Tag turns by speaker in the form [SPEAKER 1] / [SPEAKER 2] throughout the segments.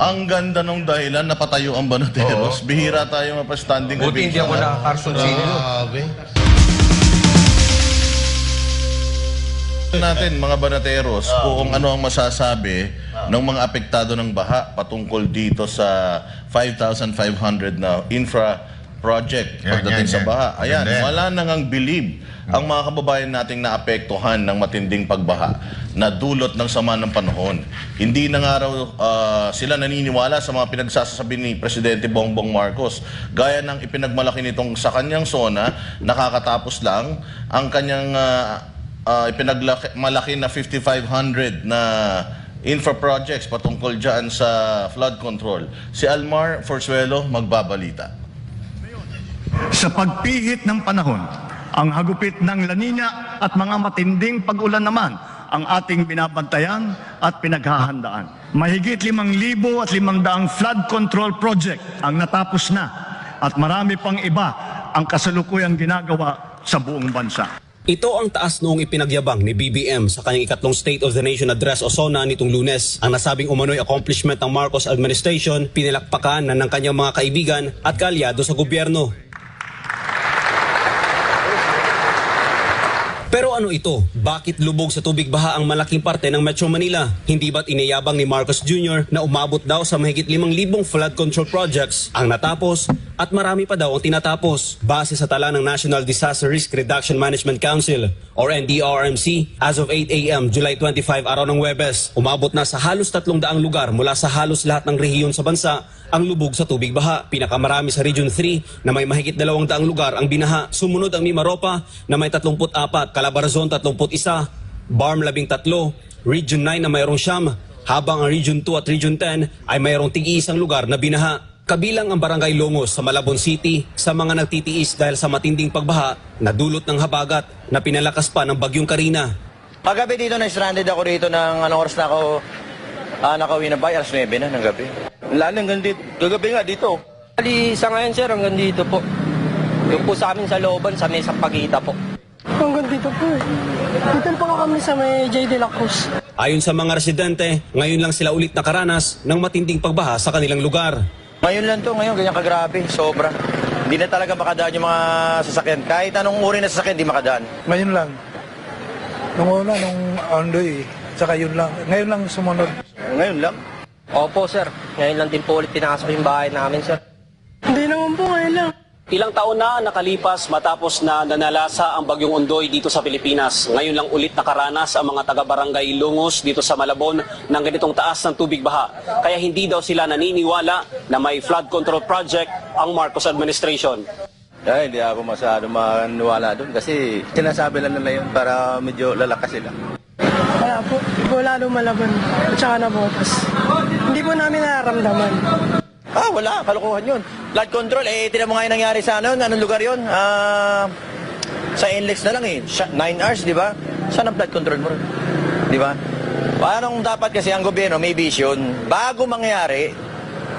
[SPEAKER 1] Ang ganda nung dahilan napatayo ang Banateros. Bihira tayo mapastanding
[SPEAKER 2] Buti hindi ako na Carson Senior.
[SPEAKER 3] Grabe.
[SPEAKER 1] natin mga Banateros kung ano ang masasabi ng mga apektado ng baha patungkol dito sa 5,500 na infra project
[SPEAKER 3] Yan,
[SPEAKER 1] pagdating
[SPEAKER 3] yan,
[SPEAKER 1] sa
[SPEAKER 3] yan.
[SPEAKER 1] baha. Ayan,
[SPEAKER 3] yan.
[SPEAKER 1] wala nang ang believe ang mga kababayan nating naapektuhan ng matinding pagbaha na dulot ng sama ng panahon. Hindi na nga raw ah, sila naniniwala sa mga pinagsasabi ni Presidente Bongbong Marcos. Gaya ng ipinagmalaki nitong sa kanyang zona, nakakatapos lang ang kanyang ah, ah, ipinaglaki malaki na 5,500 na infra projects patungkol dyan sa flood control. Si Almar Forsuelo magbabalita.
[SPEAKER 4] Sa pagpihit ng panahon, ang hagupit ng La Nina at mga matinding pag-ulan naman ang ating binabantayan at pinaghahandaan. Mahigit limang libo at limang daang flood control project ang natapos na at marami pang iba ang kasalukuyang ginagawa sa buong bansa.
[SPEAKER 5] Ito ang taas noong ipinagyabang ni BBM sa kanyang ikatlong State of the Nation Address o SONA nitong lunes. Ang nasabing umano'y accomplishment ng Marcos administration, pinilakpakan na ng kanyang mga kaibigan at kaalyado sa gobyerno. Pero ano ito? Bakit lubog sa tubig baha ang malaking parte ng Metro Manila? Hindi ba't iniyabang ni Marcos Jr. na umabot daw sa mahigit 5,000 flood control projects ang natapos at marami pa daw ang tinatapos base sa tala ng National Disaster Risk Reduction Management Council or NDRMC as of 8 a.m. July 25 araw ng Webes. Umabot na sa halos 300 lugar mula sa halos lahat ng rehiyon sa bansa ang lubog sa tubig baha. Pinakamarami sa Region 3 na may mahigit 200 lugar ang binaha. Sumunod ang Mimaropa na may 34, Calabarzon 31, Barm 13, Region 9 na mayroong siyam, habang ang Region 2 at Region 10 ay mayroong tig-iisang lugar na binaha. Kabilang ang Barangay Longos sa Malabon City sa mga nagtitiis dahil sa matinding pagbaha na dulot ng habagat na pinalakas pa ng Bagyong Karina.
[SPEAKER 6] Paggabi dito na stranded ako rito ng anong oras na ako ah, nakauwi na ba? Alas 9 na ng gabi. Lalo hanggang dito. Gagabi nga dito.
[SPEAKER 2] Ali, sa ngayon sir, hanggang dito po. Yung po sa amin sa looban, sa mesang pagita po.
[SPEAKER 7] Hanggang dito po eh. Dito pa kami sa may J. De La Cruz.
[SPEAKER 5] Ayon sa mga residente, ngayon lang sila ulit nakaranas ng matinding pagbaha sa kanilang lugar.
[SPEAKER 6] Ngayon lang to, ngayon ganyan kagrabe, sobra. Hindi na talaga makadaan yung mga sasakyan. Kahit anong uri na sasakyan, hindi makadaan.
[SPEAKER 8] Ngayon lang. Nung una, nung Andoy, tsaka yun lang. Ngayon lang sumunod.
[SPEAKER 6] Ngayon lang.
[SPEAKER 2] Opo sir, ngayon lang din po ulit pinasok yung bahay namin sir.
[SPEAKER 7] Hindi naman po ngayon lang.
[SPEAKER 5] Ilang taon na nakalipas matapos na nanalasa ang bagyong Undoy dito sa Pilipinas. Ngayon lang ulit nakaranas ang mga taga-barangay Lungos dito sa Malabon ng ganitong taas ng tubig baha. Kaya hindi daw sila naniniwala na may flood control project ang Marcos administration.
[SPEAKER 6] Ay, hindi ako masyado maniwala doon kasi sinasabi lang nila yun para medyo lalakas sila.
[SPEAKER 7] Wala po. Wala lumalaban. At saka nabotas. Hindi po namin nararamdaman.
[SPEAKER 6] Ah, wala. Kalokohan yun. Flood control, eh, tinan mo nga yung nangyari sa ano, anong lugar yun? Ah, sa NLEX na lang eh. Siya- Nine hours, di ba? Saan ang flood control mo? Di ba? Paano dapat kasi ang gobyerno may vision, bago mangyari,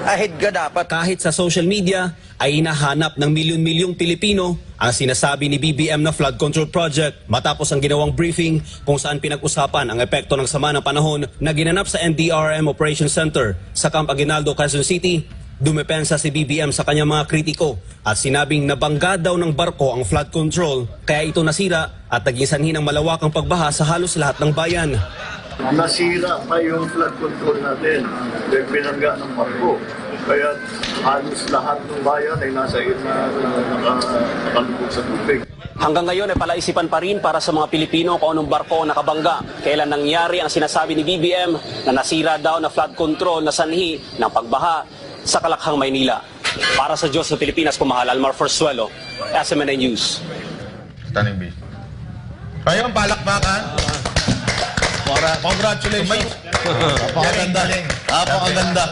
[SPEAKER 6] ahead ka dapat.
[SPEAKER 5] Kahit sa social media ay hinahanap ng milyon-milyong Pilipino ang sinasabi ni BBM na flood control project matapos ang ginawang briefing kung saan pinag-usapan ang epekto ng sama ng panahon na ginanap sa NDRM Operations Center sa Camp Aguinaldo, Quezon City. Dumepensa si BBM sa kanyang mga kritiko at sinabing nabangga daw ng barko ang flood control kaya ito nasira at naging sanhi ng malawakang pagbaha sa halos lahat ng bayan.
[SPEAKER 9] nasira pa yung flood control natin dahil pinangga ng barko. Kaya halos lahat ng bayan ay nasa na, na, naka- nakalubog sa tubig.
[SPEAKER 5] Hanggang ngayon ay palaisipan pa rin para sa mga Pilipino kung anong barko ang nakabangga. Kailan nangyari ang sinasabi ni BBM na nasira daw na flood control na sanhi ng pagbaha sa Kalakhang, Maynila. Para sa Diyos sa Pilipinas, pumahal Almar Forsuelo, SMNA News.
[SPEAKER 3] Stunning beast. Kayo ang palakpakan.
[SPEAKER 1] Para, congratulations. Napakaganda. Napakaganda.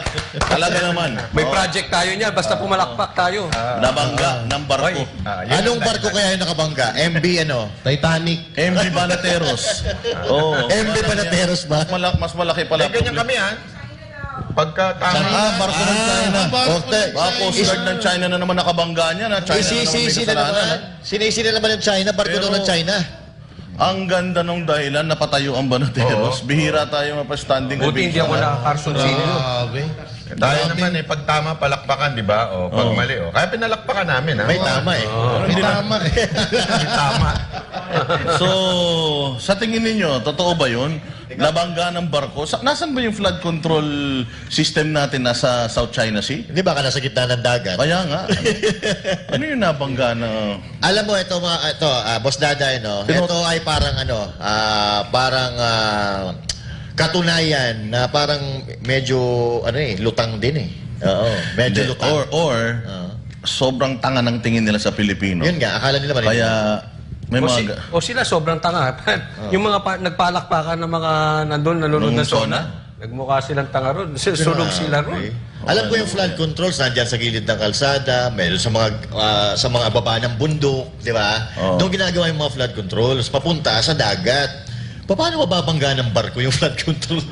[SPEAKER 1] Talaga naman.
[SPEAKER 2] May
[SPEAKER 1] Oh,
[SPEAKER 2] project tayo niya, basta pumalakpak tayo.
[SPEAKER 1] Nabangga ng barko.
[SPEAKER 3] Ah, yan Anong ang- barko kaya yung nakabangga? MB ano? Titanic.
[SPEAKER 1] MV Banateros. Oo.
[SPEAKER 3] MB Banateros ba?
[SPEAKER 1] Mas, malaki, mas malaki pala.
[SPEAKER 2] Ganyan kami ha. Pagka tama.
[SPEAKER 3] Ah, barko ng China.
[SPEAKER 1] Ah, Coast Guard ng China na naman nakabangga niya na China na naman
[SPEAKER 3] na
[SPEAKER 1] kasalanan.
[SPEAKER 3] naman. Sinisi na naman ng China. Barko
[SPEAKER 1] Pero-
[SPEAKER 3] daw ng China.
[SPEAKER 1] Ang ganda nung dahilan napatayo ang Banateros. Bihira tayo mapastanding
[SPEAKER 2] Buti hindi ako na Carson Senior.
[SPEAKER 3] Grabe.
[SPEAKER 10] Tayo naman eh, pag tama palakpakan, di ba? O pag mali, o. Kaya pinalakpakan namin, ha?
[SPEAKER 3] May tama eh. May tama eh.
[SPEAKER 10] May tama.
[SPEAKER 1] So, sa tingin ninyo, totoo ba yun? Nabangga ng barko? Sa, nasan ba yung flood control system natin nasa South China Sea?
[SPEAKER 3] Hindi ba ka nasa gitna ng dagat?
[SPEAKER 1] Kaya nga. Ano, ano yung nabangga na...
[SPEAKER 3] Alam mo, ito, mga, ito ah, Boss Daday, no?
[SPEAKER 1] Pino-
[SPEAKER 3] ito ay parang ano, ah, parang ah, katunayan na parang medyo, ano eh, lutang din eh. Oo, medyo lutang.
[SPEAKER 1] Or, or
[SPEAKER 3] Oo.
[SPEAKER 1] sobrang tanga ng tingin nila sa Pilipino.
[SPEAKER 3] Yun nga, akala nila mali.
[SPEAKER 1] Kaya may
[SPEAKER 11] O, si-
[SPEAKER 1] mga...
[SPEAKER 11] o sila sobrang tanga. Yung mga pa, nagpalakpakan ng mga nandun, nanonood ng sona.
[SPEAKER 1] sona?
[SPEAKER 11] Nagmukha silang tanga ron. Sunog sila ron.
[SPEAKER 3] Okay. Alam ko yung flood controls nandyan sa gilid ng kalsada, meron sa mga ah, sa mga baba ng bundok, di ba?
[SPEAKER 1] Oo.
[SPEAKER 3] Doon ginagawa yung mga flood controls papunta sa dagat. Paano mababangga ng barko yung flood control?